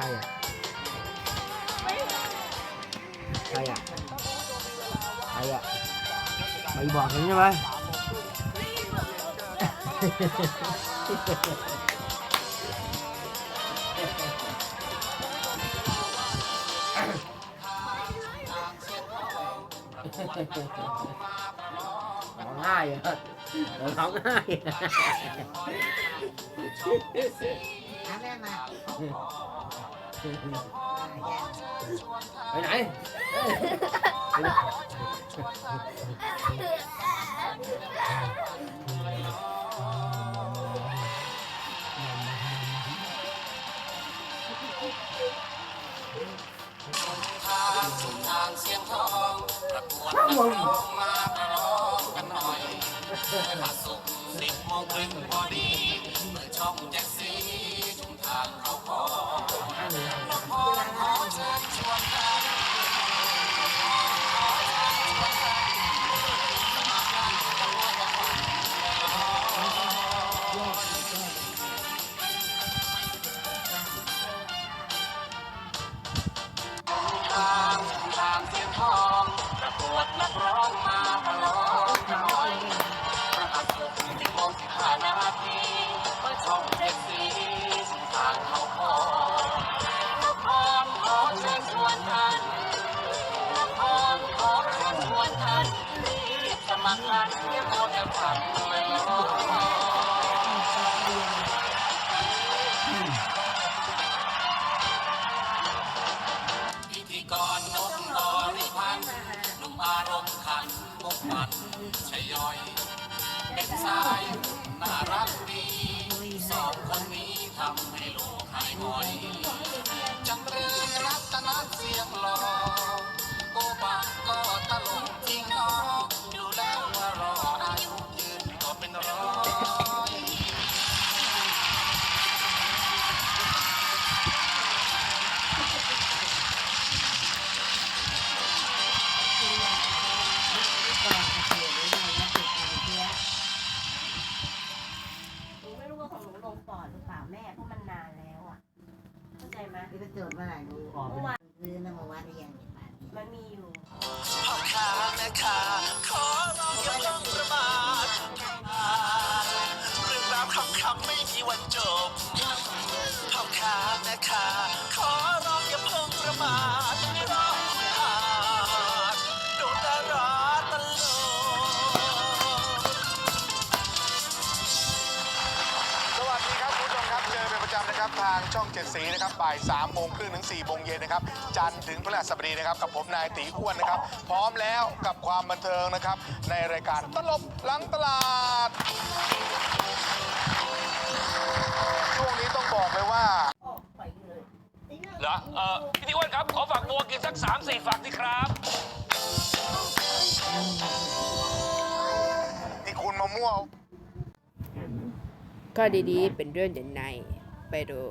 รอะใครอะใครอะไม่บอกฉันใช่ไหมร้องไห้เหรอร้องไห้เหรอหาแม่มา ไปไหนทางสุนทางเสียงทองประกวดนักร้องมาประร้องกันหน่อยมาสุกสิบโมงครึ่งพอดีเปิดช่องแจ็คซี มันชยย่อย เป็นสายน่ารักดีสองคนนี้ทำให้โลกหายงอยจำเรืองรัตนเสียงหล่อ งหนูลงปอดหรือเปล่าแม่เพราะมันนานแล้วอะ เข้าใจไหมที่ไปตรวจเมื่อไหร่รู้อ๋อ เมื่อวานซื้อน้ำมาวัดหรือยังเนี่ยบาทเนี่ยมันมีอยู่ พ่อค้าแม่ค้าางช่องเจ็ดสีนะครับบ่าย3ามโมงครึ่งถึง4ี่โมงเย็นนะครับจันทร์ถึงพฤหัสบดีนะครับกับผมนายตีอ้วนนะครับ พร้อมแล้วกับความบันเทิงนะครับ ในรายการตลบหลังตลาด ช่วงนี้ต้องบอกเลยว่าออกไปเลยเหรอเออพี่ติอ้วนครับ ขอฝากบัวกินสักสามสี่ฝักสิครับ นี่คุณมามั่วก็ดีๆ เป็นเรื่องเด่นใน ไปดู